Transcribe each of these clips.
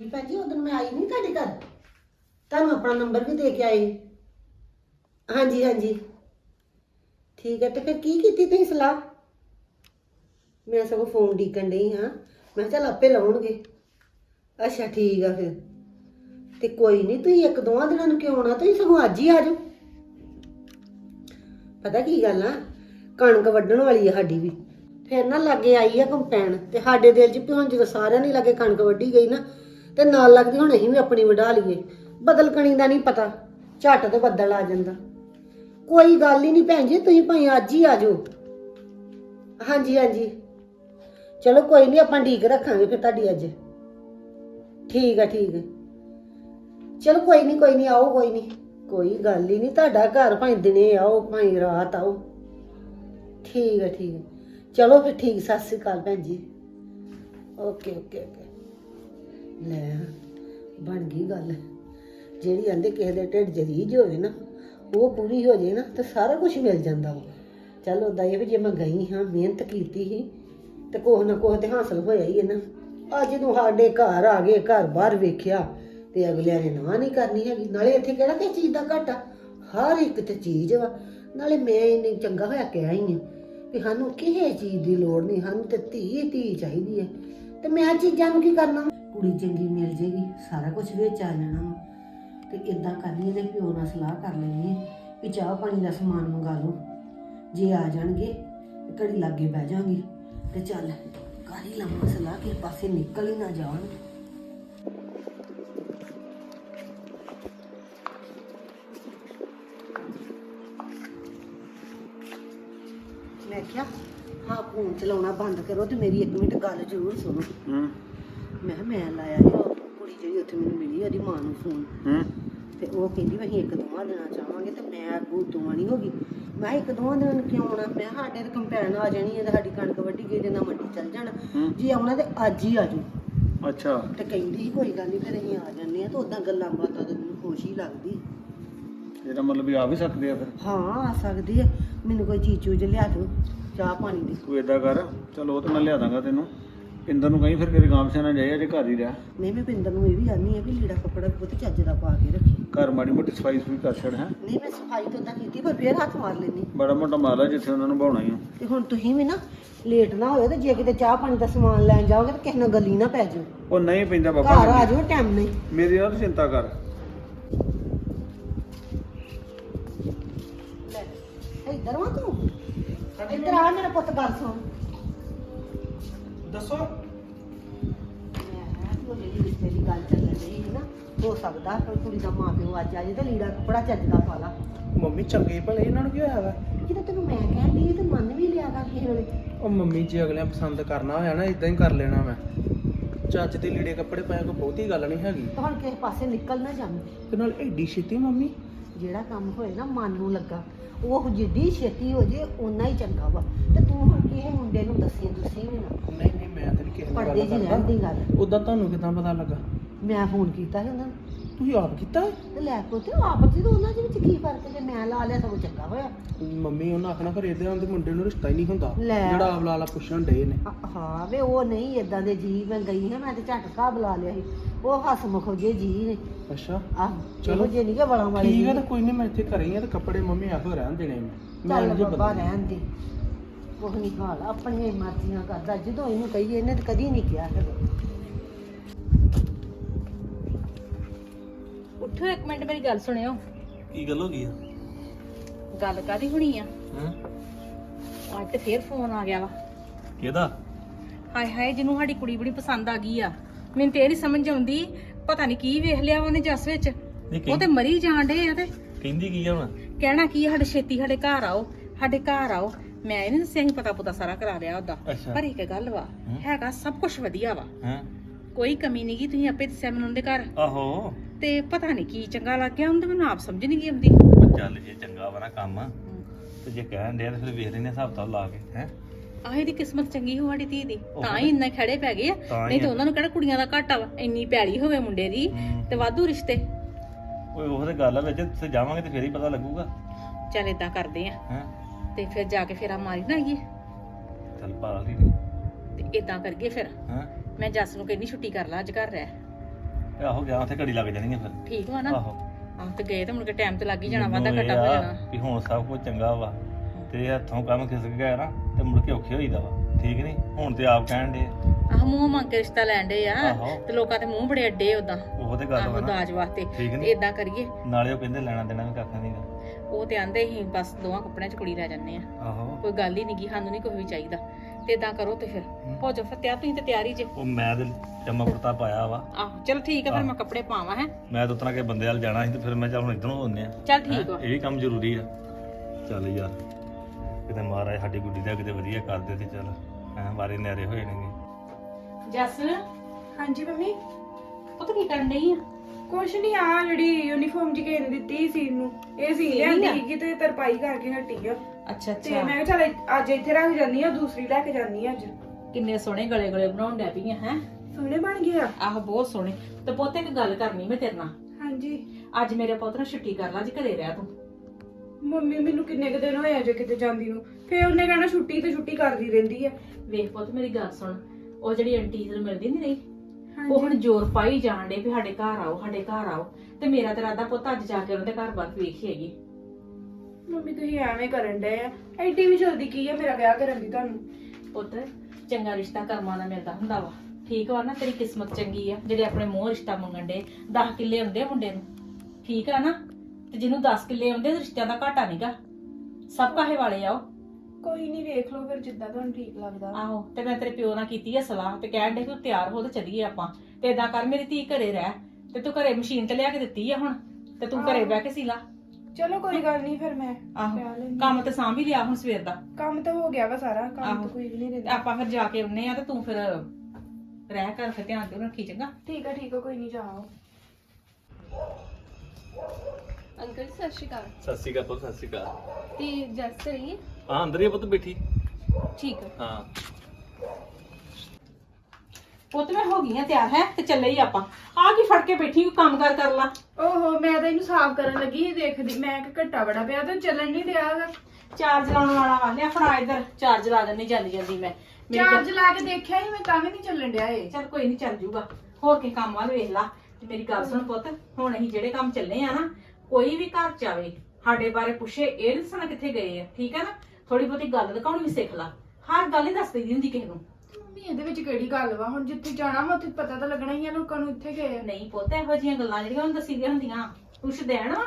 ਭੈਣ ਜੀ, ਉਦੋਂ ਮੈਂ ਆਈ ਨਹੀਂ ਤੁਹਾਡੇ ਘਰ? ਤੁਹਾਨੂੰ ਆਪਣਾ ਨੰਬਰ ਵੀ ਦੇ ਕੇ ਆਈ। ਹਾਂਜੀ ਹਾਂਜੀ। ਠੀਕ ਹੈ, ਤੇ ਫਿਰ ਕੀ ਕੀਤੀ ਤੁਸੀਂ ਸਲਾਹ? ਮੈਂ ਸਗੋਂ ਫੋਨ ਡੀਕਣ ਡਈ ਹਾਂ। ਮੈਂ ਕਿਹਾ ਚੱਲ ਆਪੇ ਲਾਉਣਗੇ। ਅੱਛਾ, ਠੀਕ ਆ ਫਿਰ। ਤੇ ਕੋਈ ਨਹੀਂ ਤੁਸੀਂ ਇੱਕ ਦੋਵਾਂ ਦਿਨਾਂ ਨੂੰ ਕਿਉਂ ਆਉਣਾ? ਤੁਸੀਂ ਸਗੋਂ ਅੱਜ ਹੀ ਆ ਜਾਓ। ਪਤਾ ਕੀ ਗੱਲ ਆ? ਕਣਕ ਵੱਢਣ ਵਾਲੀ ਆ ਸਾਡੀ ਵੀ। ਫਿਰ ਨਾ ਲਾਗੇ ਆਈ ਆ ਕੰਪੈਨ, ਤੇ ਸਾਡੇ ਦਿਲ 'ਚ ਵੀ ਹੁਣ ਜਦੋਂ ਸਾਰਿਆਂ ਦੀ ਲਾਗੇ ਕਣਕ ਵੱਢੀ ਗਈ ਨਾ ਤੇ ਨਾਲ ਲੱਗਦੀ ਹੁਣ ਅਸੀਂ ਵੀ ਆਪਣੀ ਵਢਾ ਲਈਏ। ਬਦਲ ਕਣੀ ਦਾ ਨਹੀਂ ਪਤਾ, ਝੱਟ ਤੇ ਬੱਦਲ ਆ ਜਾਂਦਾ। ਕੋਈ ਗੱਲ ਹੀ ਨਹੀਂ ਭੈਣ ਜੀ, ਤੁਸੀਂ ਭਾਈ ਅੱਜ ਹੀ ਆ ਜਾਓ। ਹਾਂਜੀ ਹਾਂਜੀ। ਚਲੋ ਕੋਈ ਨਹੀਂ, ਆਪਾਂ ਢੀਕ ਰੱਖਾਂਗੇ ਫਿਰ ਤੁਹਾਡੀ ਅੱਜ। ਠੀਕ ਆ ਠੀਕ ਆ। ਚਲੋ ਕੋਈ ਨਹੀਂ ਕੋਈ ਨਹੀਂ, ਆਓ, ਕੋਈ ਨਹੀਂ। ਕੋਈ ਗੱਲ ਹੀ ਨਹੀਂ, ਤੁਹਾਡਾ ਘਰ ਭਾਵੇਂ ਦਿਨੇ ਆਓ, ਭਾਵੇਂ ਰਾਤ ਆਓ। ਠੀਕ ਹੈ ਠੀਕ ਹੈ ਚਲੋ ਫਿਰ ਠੀਕ, ਸਤਿ ਸ੍ਰੀ ਅਕਾਲ ਭੈਣ ਜੀ। Okay okay okay. ਲੈ ਬਣ ਗਈ ਗੱਲ। ਜਿਹੜੀ ਕਹਿੰਦੇ ਕਿਸੇ ਦੇ ਢਿੱਡ 'ਚ ਰੀਝ ਹੋਵੇ ਨਾ, ਉਹ ਪੂਰੀ ਹੋ ਜੇ ਨਾ, ਤੇ ਸਾਰਾ ਕੁਝ ਮਿਲ ਜਾਂਦਾ ਵਾ। ਚੱਲ ਉਦਾਂ ਇਹ ਵੀ ਜੇ ਮੈਂ ਗਈ ਹਾਂ, ਮਿਹਨਤ ਕੀਤੀ ਸੀ, ਤੇ ਕੁਛ ਨਾ ਕੁਛ ਤੇ ਹਾਸਲ ਹੋਇਆ ਹੀ ਹੈ ਨਾ। ਆ ਜਦੋਂ ਸਾਡੇ ਘਰ ਆ ਗਏ, ਘਰ ਬਾਹਰ ਵੇਖਿਆ, ਤੇ ਅਗਲਿਆਂ ਨੇ ਨਾ ਨਹੀਂ ਕਰਨੀ ਹੈਗੀ। ਨਾਲੇ ਇੱਥੇ ਕਿਹੜਾ ਕਿਸੇ ਚੀਜ਼ ਦਾ ਘਾਟਾ? ਹਰ ਇੱਕ ਤੇ ਚੀਜ਼ ਵਾ। ਨਾਲੇ ਮੈਂ ਇੰਨੀ ਚੰਗਾ ਹੋਇਆ ਕਿਹਾ ਹੀ ਆ ਵੀ ਸਾਨੂੰ ਕਿਸੇ ਚੀਜ਼ ਦੀ ਲੋੜ ਨਹੀਂ, ਸਾਨੂੰ ਤੇ ਧੀ ਧੀ ਚਾਹੀਦੀ ਹੈ ਤੇ ਮੈਂ ਚੀਜ਼ਾਂ ਨੂੰ ਕੀ ਕਰਨਾ ਕੁੜੀ ਚੰਗੀ ਮਿਲ ਜੇਗੀ, ਸਾਰਾ ਕੁਝ ਵਿੱਚ ਆ ਜਾਣਾ ਵਾ। ਤੇ ਇਦਾਂ ਕਰਨੀ ਇਹਦੇ ਪਿਓ ਨਾਲ ਸਲਾਹ ਕਰ ਲੈਣੀ ਵੀ ਚਾਹ ਪਾਣੀ ਦਾ ਸਮਾਨ ਮੰਗਾ ਲਓ। ਜੇ ਆ ਜਾਣਗੇ, ਤੇ ਘੜੀ ਲਾਗੇ ਬਹਿ ਜਾਾਂਗੇ ਤੇ ਚੱਲ, ਕਰ ਹੀ ਸਲਾਹ ਕਿ ਪਾਸੇ ਨਿਕਲ ਹੀ ਨਾ ਜਾਣ। ਮੈਂ ਕਿਹਾ, ਹਾਂ, ਫੋਨ ਚਲਾਉਣਾ ਬੰਦ ਕਰੋ ਤੇ ਮੇਰੀ ਇੱਕ ਮਿੰਟ ਗੱਲ ਜ਼ਰੂਰ ਸੁਣੋ। ਹੂੰ। ਮੈਂ ਕਿਹਾ ਮੈਂ ਲਾਇਆ ਜੀ ਉਹ ਕੁੜੀ ਜਿਹੜੀ ਉੱਥੇ ਮੈਨੂੰ ਮਿਲੀ ਉਹਦੀ ਮਾਂ ਨੂੰ ਫੋਨ ਹੂੰ। ਤੇ ਉਹ ਕਹਿੰਦੀ ਵੀ ਅਸੀਂ ਇੱਕ ਦੋਵਾਂ ਦਿਨਾਂ ਚਾਹਾਂਗੇ ਤੇ ਮੈਂ ਅੱਗੂ ਦੋਵਾਂ ਨਹੀਂ ਹੋ ਗਈ ਮੈਂ ਇੱਕ ਦੋਵਾਂ ਦਿਨਾਂ ਨੂੰ ਕਿਉਂ ਆਉਣਾ? ਮੈਂ ਸਾਡੇ ਤੇ ਕੰਪੈਨ ਆ ਜਾਣੀ ਹੈ ਤੇ ਸਾਡੀ ਕਣਕ ਵੱਢੀ ਗਈ ਤੇ ਨਾ ਮੰਡੀ ਚੱਲ ਜਾਣਾ। ਹੂੰ। ਜੇ ਆਉਣਾ ਤੇ ਅੱਜ ਹੀ ਆ ਜਾਓ। ਅੱਛਾ। ਤੇ ਕਹਿੰਦੀ ਸੀ ਕੋਈ ਗੱਲ ਨਹੀਂ ਫਿਰ ਅਸੀਂ ਆ ਜਾਂਦੇ ਆ ਤੇ ਉਦਾਂ ਗੱਲਾਂ ਬਾਤਾਂ ਤੇ ਮੈਨੂੰ ਖੁਸ਼ ਹੀ ਲੱਗਦੀ। ਇਹਦਾ ਮਤਲਬ ਵੀ ਆ ਵੀ ਸਕਦੇ ਆ ਫਿਰ? ਹਾਂ ਆ ਸਕਦੀ ਹੈ ਮੈਨੂੰ ਕੋਈ ਚੀਜ਼ ਚੂਜ ਲਿਆ ਦਿਓ ਚਾਹ ਪਾਣੀ ਦੀ। ਤੂੰ ਏਦਾਂ ਕਰ ਚਲ ਉਹ ਤੇ ਮੈਂ ਲਿਆ ਦਾਂਗਾ ਤੈਨੂੰ। ਇੰਦਰ ਨੂੰ ਕਹੀਂ ਫਿਰ ਕਿਤੇ ਗਾਂਵ ਸਿਆਣਾ ਜਾਏ ਅਜੇ ਘਰ ਹੀ ਰਿਹਾ। ਨਹੀਂ ਮੈਂ ਪਿੰਦਰ ਨੂੰ ਇਹ ਵੀ ਆਨੀ ਹੈ ਵੀ ਲੀੜਾ ਕੱਪੜਾ ਬਹੁਤ ਚੱਜ ਦਾ ਪਾ ਕੇ ਰੱਖੀ। ਘਰ ਮਾੜੀ ਮੋਟੀ ਸਫ਼ਾਈ ਸੁਈ ਕਰ ਛੜ ਹੈ? ਨਹੀਂ ਮੈਂ ਸਫ਼ਾਈ ਤਾਂ ਉਦਾਂ ਕੀਤੀ ਪਰ ਫੇਰ ਹੱਥ ਮਾਰ ਲੈਣੀ ਬੜਾ ਮੋਟਾ ਮਾਲਾ ਜਿੱਥੇ ਉਹਨਾਂ ਨੂੰ ਭਾਉਣਾ ਹੀ ਆ। ਤੇ ਹੁਣ ਤੁਸੀਂ ਵੀ ਨਾ ਲੇਟ ਨਾ ਹੋਇਓ ਤੇ ਜੇ ਕਿਤੇ ਚਾਹ ਪਾਣੀ ਦਾ ਸਮਾਨ ਲੈਣ ਜਾਓਗੇ ਤਾਂ ਕਿਸੇ ਨਾਲ ਗੱਲੀ ਨਾ ਪੈ ਜਾਓ। ਉਹ ਨਹੀਂ ਪੈਂਦਾ ਘਰ ਬਾਬਾ ਆ ਜਾਓ ਟਾਈਮ ਨਹੀਂ। ਮੇਰੀ ਨਾਲ ਚਿੰਤਾ ਕਰ। ਲੈ ਇੱਧਰ ਵਾ ਤੂੰ। ਇੱਧਰ ਆ ਮੇਰਾ ਪੁੱਤ ਗੱਲ ਸੁਣ। ਦੱਸੋ। ਮੈਂ ਉਹ ਜਿਹੜੀ ਰਿਸ਼ਤੇ ਦੀ ਗੱਲ ਚੱਲ ਰਹੀ ਹੈ ਨਾ। ਹੋ ਸਕਦਾ ਕੋਈ ਕੁੜੀ ਦਾ ਮਾਂ ਪਿਓ ਅੱਜ ਆ ਜੇ ਤੇ ਲੀੜਾ ਕੱਪੜਾ ਚੱਜ ਦਾ ਪਾ ਲਾ। ਮੰਮੀ ਚੰਗੇ ਭਲੇ ਇਹਨਾਂ ਨੂੰ ਕੀ ਹੋਇਆ ਵਾ? ਜਦੋਂ ਤੈਨੂੰ ਮੈਂ ਕਹਿੰਦੀ ਤੇ ਮੰਨ ਵੀ ਲਿਆ ਕਰ ਕਿਸੇ ਵੇਲੇ। ਉਹ ਮੰਮੀ ਜੇ ਅਗਲਿਆਂ ਪਸੰਦ ਕਰਨਾ ਹੋਇਆ ਨਾ ਇਦਾਂ ਹੀ ਕਰ ਲੈਣਾ ਮੈਂ। ਚੱਜ ਦੇ ਲੀੜੇ ਕੱਪੜੇ ਪਾਇਆ ਕੋਈ ਬਹੁਤੀ ਗੱਲ ਨਹੀਂ ਹੈਗੀ। ਤਾਂ ਹੁਣ ਕਿਸੇ ਪਾਸੇ ਨਿਕਲ ਨਾ ਜਾਵੇਂ। ਤੇ ਨਾਲ ਐਡੀ ਛੇਤੀ ਮੰਮੀ? ਜਿਹੜਾ ਕੰਮ ਹੋਏ ਨਾ ਮਨ ਨੂੰ ਲੱਗਾ ਉਹ ਜਿੱਡੀ ਛੇਤੀ ਹੋ ਜੇ ਓਨਾ ਹੀ ਚੰਗਾ ਵਾ। ਤੇ ਤੂੰ ਹੁਣ ਕਿਸੇ ਮੁੰਡੇ ਨੂੰ ਦੱਸੀ ਦੱਸੀ ਵੀ ਨਾ ਨਹੀਂ ਨਹੀਂ ਮੈਂ ਤਾਂ ਨਹੀਂ ਕਿਸੇ ਨਾਲ ਪਰਦੇ ਗੱਲ ਜੀ ਰਹਿਣ ਦੀ ਕਰਦਾ ਗੱਲ। ਉਦਾਂ ਤੁਹਾਨੂੰ ਕਿਦਾਂ ਪਤਾ ਲੱਗਾ? ਮੈਂ ਫੋਨ ਕੀਤਾ ਸੀ ਉਹਨਾਂ ਨੂੰ। ਤੁਸੀਂ ਆਪ ਕੀਤਾ? ਤੇ ਲੈ ਪੁੱਤ ਆਪ ਜੀ ਤਾਂ ਉਹਨਾਂ ਦੇ ਵਿੱਚ ਕੀ ਫ਼ਰਕ ਜੇ ਮੈਂ ਲਾ ਲਿਆ ਸਭ ਚੰਗਾ ਹੋਇਆ। ਮੰਮੀ ਉਹਨਾਂ ਆਖਣਾ ਇਹਦੇ ਨਾਲ ਤੇ ਮੁੰਡੇ ਨੂੰ ਰਿਸ਼ਤਾ ਹੀ ਨਹੀਂ ਹੁੰਦਾ। ਲੈ। ਜਿਹੜਾ ਆਪ ਲਾਲਾ ਪੁੱਛਣ ਡੇ ਨੇ। ਹਾਂ- ਹਾਂ ਵੇ ਉਹ ਨਹੀਂ ਇਦਾਂ ਦੇ ਜੀ ਮੈਂ ਗਈ ਹਾਂ ਮੈਂ ਤੇ ਝੱਟ ਹਿਸਾਬ ਲਾ ਲਿਆ ਸੀ। ਉਹ ਹਸਮੁਖ ਜੇ ਜੀ ਨੇ। ਅੱਛਾ। ਆਹ ਚਲੋ। ਚਲੋ ਜੇ ਨਹੀਂ ਕਿ ਵਲਾਂ ਵਾਲੇ ਠੀਕ ਹੈ। ਤਾਂ ਕੋਈ ਨਹੀਂ ਮੈਂ ਇੱਥੇ ਘਰੇ ਹੀ ਆ ਤੇ ਕੱਪੜੇ ਮੰਮੀ ਆਖੋ ਰਹਿਣ ਦੇਣੇ ਮੈਂ ਚੱਲ ਜੇ ਬਾਬਾ ਰਹਿਣ ਦੇ। ਉਹ ਨਹੀਂ ਹਾਲ ਆਪਣੀਆਂ ਹੀ ਮਰਜ਼ੀਆਂ ਕਰਦਾ ਜਦੋਂ ਇਹਨੂੰ ਕਹੀਏ ਇਹਨੇ ਤਾਂ ਕਦੀ ਨਹੀਂ ਕਿਹਾ ਹੈਗਾ। ਉੱਠੋ ਇੱਕ ਮਿੰਟ ਮੇਰੀ ਗੱਲ ਸੁਣਿਓ। ਕੀ ਗੱਲ ਹੋ ਗਈ ਆ? ਗੱਲ ਕਾਦੀ ਹੋਣੀ ਆ? ਹਾਂ? ਅੱਜ ਤੇ ਫੇਰ ਫੋਨ ਆ ਗਿਆ ਵਾ। ਕਿਹਦਾ? ਹਾਏ ਹਾਏ ਜਿਹਨੂੰ ਸਾਡੀ ਕੁੜੀ ਬੜੀ ਪਸੰਦ ਆ ਗਈ ਆ। ਮੈਨੂੰ ਤੇ ਇਹ ਨਹੀਂ ਸਮਝ ਆਉਂਦੀ ਪਤਾ ਨਹੀਂ ਕੀ ਵੇਖ ਲਿਆ ਉਹਨੇ ਜੱਸ ਵਿੱਚ। ਨਹੀਂ ਉਹ ਤੇ ਕਹਿੰ- ਮਰੀ ਜਾਣ ਡੇ ਆ ਤੇ। ਕਹਿੰਦੀ ਕੀ ਆ ਹੁਣ? ਕਹਿਣਾ ਕੀ ਆ, ਸਾਡੇ ਛੇਤੀ ਸਾਡੇ ਘਰ ਆਓ ਸਾਡੇ ਘਰ ਆਓ। ਮੈਂ ਇਹ ਨਹੀਂ ਦੱਸਿਆ ਸੀ ਪਤਾ ਪੁਤਾ ਸਾਰਾ ਕਰਾ ਲਿਆ ਉਹਦਾ। ਅੱਛਾ। ਪਰ ਇੱਕ ਗੱਲ ਵਾ ਹਮ। ਹੈਗਾ ਸਭ ਕੁਝ ਵਧੀਆ ਵਾ। ਹਾਂ। ਕੋਈ ਕਮੀ ਨਹੀਂ ਗੀ ਤੁਸੀਂ ਆਪੇ ਦੱਸਿਆ ਮੈਨੂੰ ਉਹਦੇ ਘਰ। ਆਹੋ। ਤੇ ਪਤਾ ਨਹੀਂ ਕੀ ਚੰਗਾ ਲੱਗ ਗਿਆ ਉਹਨੂੰ ਤੇ ਮੈਨੂੰ ਆਪ ਸਮਝ ਨਹੀਂ ਗਈ ਆਉਂਦੀ ਉਹ ਚੱਲ ਜੇ ਚੰਗਾ ਵਾ ਨਾ ਕੰਮ ਤੇ ਜੇ ਕਹਿਣ ਤੇ ਫਿਰ ਵੇਖ ਲੈਨੇ ਹਿਸਾਬ ਤਾਂ ਲਾ ਕੇ ਹੈ। ਆਹ ਇਹਦੀ ਕਿਸਮਤ ਚੰਗੀ ਹੋ ਸਾਡੀ ਧੀ ਦੀ। ਉਹ ਤਾਂ ਹੀ ਇੰਨਾ ਖੜੇ ਪੈ ਗਏ ਆ। ਤਾਂ ਹੀ ਨਹੀਂ ਤੇ। ਉਹਨਾਂ ਨੂੰ ਕਿਹੜਾ ਕੁੜੀਆਂ ਦਾ ਘਾਟਾ ਵਾ ਇੰਨੀ ਪੈੜੀ ਹੋਵੇ ਮੁੰਡੇ ਦੀ ਤੇ ਵਾਧੂ ਰਿਸ਼ਤੇ। ਓਏ ਉਹ ਤੇ ਗੱਲ ਆ ਵਿੱਚ ਤੇ ਜਾਵਾਂਗੇ ਤੇ ਫੇਰ ਹੀ ਪਤਾ ਲੱਗੂਗਾ। ਚੱਲ ਏਦਾਂ ਕਰਦੇ ਆ। ਹੈ। ਤੇ ਫਿਰ ਜਾ ਕੇ ਫੇਰਾ ਮਾਰੀ ਨਾ ਆਈਏ। ਚੱਲ ਪਾ ਲਈ ਤੇ ਏਦਾਂ ਕਰੀਏ ਫਿਰ। ਹਾਂ? ਮੈਂ ਜੱਸ ਨੂੰ ਕਹਿੰਦੀ ਛੁੱਟੀ ਕਰ ਲਾ ਅੱਜ ਘਰ ਰਹਿ। ਆਹੋ ਗਿਆ ਉੱਥੇ ਘੜੀ ਲੱਗ ਜਾਣੀ ਆ ਫਿਰ। ਠੀਕ ਵਾ ਨਾ? ਆਹੋ। ਆਹ ਤੇ ਗਏ ਤੇ ਮੁੜ ਕੇ ਟਾਈਮ ਤੇ ਲੱਗ ਹੀ ਜਾਣਾ ਵਾਧਾ ਮੈਨੂੰ ਘਟਾ ਹੋ ਆ ਜਾਣਾ। ਵੀ ਹੁਣ ਸਭ ਕੁਝ ਚੰਗਾ ਵਾ। ਤੇ ਹੱਥੋਂ ਕੰਮ ਖਿਸਕ ਗਿਆ ਨਾ ਤੇ ਮੁੜ ਕੇ ਔਖੇ ਹੋਈਦਾ ਵਾ। ਠੀਕ ਨਹੀਂ ਹੁਣ ਤੇ ਆਪ ਕਹਿਣ ਦੇ ਆਹ ਮੂੰਹ ਮੰਗ ਕੇ ਰਿਸ਼ਤਾ ਲੈਣ ਦੇ ਆ। ਆਹੋ। ਤੇ ਲੋਕਾਂ ਦੇ ਮੂੰਹ ਬੜੇ ਅੱਡੇ ਉਦਾਂ ਉਹ ਤੇ ਗੱਲ ਵਾ ਆਹੋ ਨਾ। ਦਾਜ ਵਾਸਤੇ। ਠੀਕ ਤੇ ਨਹੀਂ ਇਦਾਂ ਕਰੀਏ। ਨਾਲੇ ਉਹ ਕਹਿੰਦੇ ਲੈਣਾ ਦੇਣਾ ਵੀ ਕੱਖ ਨਹੀਂਗਾ ਉਹ ਤੇ ਆਂਦੇ ਹੀ ਬਸ ਦੋਵਾਂ ਕੱਪੜਿਆਂ 'ਚ ਕੁੜੀ ਲੈ ਜੰਨੇ ਆ। ਆਹੋ। ਕੋਈ ਗੱਲ ਹੀ ਨਹੀਂਗੀ ਸਾਨੂੰ ਨਹੀਂ ਕੋਈ ਵੀ ਚਾਹੀਦਾ। ਤੇ ਇਦਾਂ ਕਰੋ ਤੇ ਫਿਰ। ਹੋ। ਜਾ ਫਿਰ ਤਿਆਰ ਤੁਸੀਂ ਤੇ ਤਿਆਰੀ ਜੇ। ਉਹ ਮੈਂ ਤੇ ਜਮਾ ਕੁੜਤਾ ਪਾਇਆ ਵਾ। ਆਹੋ ਚਲ ਠੀਕ ਆ ਫਿਰ ਮੈਂ ਕੱਪੜੇ ਪਾਵਾਂ ਹੈ। ਮੈਂ ਤਾਂ ਉਤਨਾ ਕੇ ਬੰਦੇ ਵੱਲ ਜਾਣਾ ਸੀ ਤੇ ਫਿਰ ਮੈਂ ਚੱਲ ਹੁਣ ਇਧਰੋਂ ਹੁੰਨੇ ਆ। ਚਲ ਠੀਕ ਵਾ ਇਹ ਵੀ ਕੰਮ ਜ਼ਰੂਰੀ ਆ। ਚੱਲ ਯਾਰ ਕਿਤੇ ਮਹਾਰਾਜ ਸਾਡੀ ਗੁੱਡੀ ਦਾ ਕਿਤੇ ਵਧੀਆ ਕਰ ਦੇ ਤੇ ਚੱਲ। ਐ ਬਾਰੇ ਨਿਆਰੇ ਹੋ ਜਾਣਗੇ। ਜੱਸ? ਹਾਂਜੀ ਮੰਮੀ। ਪੁੱਤ ਕੀ ਕਰਨ ਡਈ ਆ? ਕੁਛ ਨਹੀਂ ਆ ਜਿਹੜੀ ਯੂਨੀਫਾਰਮ ਜੀ ਕਿਸੇ ਨੇ ਦਿੱਤੀ ਸੀ ਨੂੰ ਇਹ ਸੀ ਲਿਆਂਦੀ ਸੀਗੀ ਤੇ ਤਰਪਾਈ ਕਰਕੇ ਹਟੀ ਆ। ਅੱਛਾ ਤੇ ਮੈਂ ਕਿਹਾ ਚੱਲ ਅੱਜ ਇੱਥੇ ਰੱਖ ਜਾਂਦੀ ਆ ਦੂਸਰੀ ਲੈ ਕੇ ਜਾਂਦੀ ਆ ਅੱਜ। ਕਿੰਨੇ ਸੋਹਣੇ ਗਲੇ ਗਲੇ ਬਣਾਉਣ ਡੈ ਪਈਆਂ ਹੈ? ਸੋਹਣੇ ਬਣ ਗਏ ਆ। ਆਹ ਬਹੁਤ ਸੋਹਣੇ। ਤੇ ਪੁੱਤ ਇੱਕ ਗੱਲ ਕਰਨੀ ਮੈਂ ਤੇਰੇ ਨਾਲ। ਹਾਂਜੀ। ਅੱਜ ਮੇਰੇ ਪੁੱਤ ਨੂੰ ਛੁੱਟੀ ਕਰ ਲਾ ਅੱਜ ਘਰੇ ਰਹਿ ਤੂੰ। ਮੰਮੀ ਮੈਨੂੰ ਕਿੰਨੇ ਕੁ ਦਿਨ ਹੋਏ ਆ ਜੇ ਕਿਤੇ ਜਾਂਦੀ ਨੂੰ। ਫੇਰ ਉਹਨੇ ਕਹਿਣਾ ਛੁੱਟੀ ਤੇ ਛੁੱਟੀ ਕਰਦੀ ਰਹਿੰਦੀ ਆ। ਵੇਖ ਪੁੱਤ ਮੇਰੀ ਗੱਲ ਸੁਣ। ਉਹ ਜਿਹੜੀ ਆਂਟੀ ਜਦੋਂ ਮਿਲਦੀ ਨਹੀਂ ਰਹੀ। ਉਹ ਹੁਣ ਜ਼ੋਰ ਪਾਈ ਜਾਣ ਡੇ ਵੀ ਸਾਡੇ ਘਰ ਆਓ ਸਾਡੇ ਘਰ ਆਓ। ਤੇ ਮੇਰਾ ਤੇ ਰਾਦਾ ਪੁੱਤ ਅੱਜ ਜਾ ਕੇ ਉਹਨਾਂ ਦੇ ਘਰ ਬਾਰ ਵੇਖ ਹੀ ਆਈਏ। ਮੰਮੀ ਤੁਸੀਂ ਐਵੇਂ ਕਰਨ ਡਏ ਆ। ਐਡੀ ਵੀ ਜਲਦੀ ਕੀ ਆ ਮੇਰਾ ਵਿਆਹ ਕਰਨ ਦੀ ਤੁਹਾਨੂੰ? ਪੁੱਤ ਚੰਗਾ ਰਿਸ਼ਤਾ ਕਰਮਾਂ ਦਾ ਮਿਲਦਾ ਹੁੰਦਾ ਵਾ। ਠੀਕ ਵਾ ਨਾ ਤੇਰੀ ਕਿਸਮਤ ਚੰਗੀ ਆ। ਜਿਹੜੇ ਆਪਣੇ ਮੂੰਹ ਰਿਸ਼ਤਾ ਮੰਗਣ ਦੇ 10 ਕਿੱਲੇ ਹੁੰਦੇ ਆ ਮੁੰਡੇ ਨੂੰ। ਠੀਕ ਆ ਨਾ? ਤੇ ਜਿਹਨੂੰ 10 ਕਿੱਲੇ ਹੁੰਦੇ ਰਿਸ਼ਤਿਆਂ ਦਾ ਘਾਟਾ ਨਹੀਂਗਾ ਸਭ ਕਾਹੇ ਵਾਲੇ ਆ ਉਹ। ਕੋਈ ਨਹੀਂ ਵੇਖ ਲਓ ਫਿਰ ਜਿੱਦਾਂ ਤੁਹਾਨੂੰ ਠੀਕ ਲੱਗਦਾ। ਆਹੋ ਤੇ ਮੈਂ ਤੇਰੇ ਪਿਓ ਨਾਲ ਕੀਤੀ ਆ ਸਲਾਹ ਤੇ ਕਹਿਣ ਦੇ ਕਿ ਤੂੰ ਤਿਆਰ ਹੋ ਤੇ ਚੱਲੀਏ ਆਪਾਂ। ਤੇ ਏਦਾਂ ਕਰ ਮੇਰੀ ਧੀ ਘਰੇ ਰਹਿ। ਤੇ ਤੂੰ ਘਰੇ ਮਸ਼ੀਨ ਤੇ ਲਿਆ ਕੇ ਦਿੱਤੀ ਆ ਹੁਣ। ਤੇ ਤੂੰ ਘਰੇ ਬਹਿ ਕੇ ਸੀ ਲਾ। ਚਲੋ ਕੋਈ ਗੱਲ ਨਹੀਂ ਫਿਰ ਮੈਂ ਆਹੋ ਵਿਆਹ ਲੈਂਦੀ। ਕੰਮ ਤੇ ਸਾਂਭ ਹੀ ਲਿਆ ਹੁਣ ਸਵੇਰ ਦਾ। ਕੰਮ ਤਾਂ ਹੋ ਗਿਆ ਵਾ ਸਾਰਾ ਕੰਮ ਆਹੋ। ਤਾਂ ਕੋਈ ਵੀ ਨਹੀਂ ਤੇ ਰਹਿੰਦਾ ਆਪਾਂ ਫਿਰ ਜਾ ਕੇ ਆਉਨੇ ਆ ਤੇ ਤੂੰ ਫਿਰ ਰਹਿ ਕਰ ਫਿਰ ਧਿਆਨ ਤੇ ਰੱਖੀ ਚੰਗਾ। ਠੀਕ ਆ ਠੀਕ ਆ ਕੋਈ ਨਹੀਂ ਜਾਓ। ਅੰਕਲ ਜੀ, ਸਤਿ ਸ਼੍ਰੀ ਅਕਾਲ। ਸਤਿ ਸ਼੍ਰੀ ਅਕਾਲ ਪੁੱਤ ਸਤਿ ਸ਼੍ਰੀ ਅਕਾਲ। ਤੇ ਜਸ ਰਹੀ ਹਾਂ ਅੰਦਰ ਹੀ ਆ ਪੁੱਤ ਬੈਠੀ। ਠੀਕ ਹੈ ਹਾਂ। ਪੁੱਤ ਮੈਂ ਹੋ ਗਈ ਆ ਤਿਆਰ ਹੈ? ਤੇ ਚੱਲੇ ਹੀ ਆਪਾਂ। ਆ ਕੀ ਫੜ ਕੇ ਬੈਠੀ ਕੋਈ ਕੰਮ ਕਰ ਕਰ ਲਾ। ਓਹੋ ਮੈਂ ਤਾਂ ਇਹਨੂੰ ਸਾਫ਼ ਕਰਨ ਲੱਗੀ ਸੀ ਦੇਖਦੀ ਮੈਂ ਕਿ ਘੱਟਾ ਬੜਾ ਪਿਆ ਤੇ ਚੱਲਣ ਨਹੀਂ ਰਿਹਾ। ਚਾਰਜ ਲਾਉਣ ਵਾਲਾ ਵਾ ਲਿਆ ਫੜਾ ਇੱਧਰ। ਚਾਰਜ ਲਾ ਦਿੰਨੀ ਜਾਂਦੀ ਜਾਂਦੀ ਮੈਂ। ਮੇਰੀ ਗੱਲ- ਚਾਰਜ ਲਾ ਕੇ ਦੇਖਿਆ ਹੀ ਮੈਂ ਤਾਂ ਵੀ ਨਹੀਂ ਚੱਲਣ ਡਿਆ ਇਹ। ਚੱਲ ਕੋਈ ਨਹੀਂ ਚੱਲ ਜੂਗਾ। ਹੋਰ ਕੀ ਕੰਮ ਵੱਲ ਵੇਖ ਲਾ। ਤੇ ਮੇਰੀ ਗੱਲ ਸੁਣ ਪੁੱਤ ਹੁਣ ਅਸੀਂ ਜਿਹੜੇ ਕੰਮ ਚੱਲੇ ਆ ਨਾ ਕੋਈ ਵੀ ਘਰ ਚ ਆਵੇ ਸਾਡੇ ਬਾਰੇ ਪੁੱਛੇ ਇਹ ਨੀ ਦੱਸਣਾ ਕਿੱਥੇ ਗਏ ਆ ਠੀਕ ਹੈ ਨਾ? ਥੋੜੀ ਬਹੁਤੀ ਗੱਲ ਦਿਖਾਉਣੀ ਵੀ ਸਿੱਖ ਲਾ। ਹਰ ਗੱਲ ਹੀ ਦੱਸ ਦਈਦੀ ਹੁੰਦੀ ਕਿਸੇ ਨੂੰ। ਮੰਮੀ ਇਹਦੇ ਵਿੱਚ ਕਿਹੜੀ ਗੱਲ ਵਾ? ਹੁਣ ਜਿੱਥੇ ਜਾਣਾ ਵਾ ਉੱਥੇ ਪਤਾ ਤਾਂ ਲੱਗਣਾ ਹੀ ਆ ਲੋਕਾਂ ਨੂੰ ਇੱਥੇ ਗਏ ਆ। ਨਹੀਂ ਪੁੱਤ ਇਹੋ ਜਿਹੀਆਂ ਗੱਲਾਂ ਜਿਹੜੀਆਂ ਉਹਨੂੰ ਦੱਸੀ ਦੀਆਂ ਹੁੰਦੀਆਂ ਕੁਛ ਦੇਣ ਵਾ?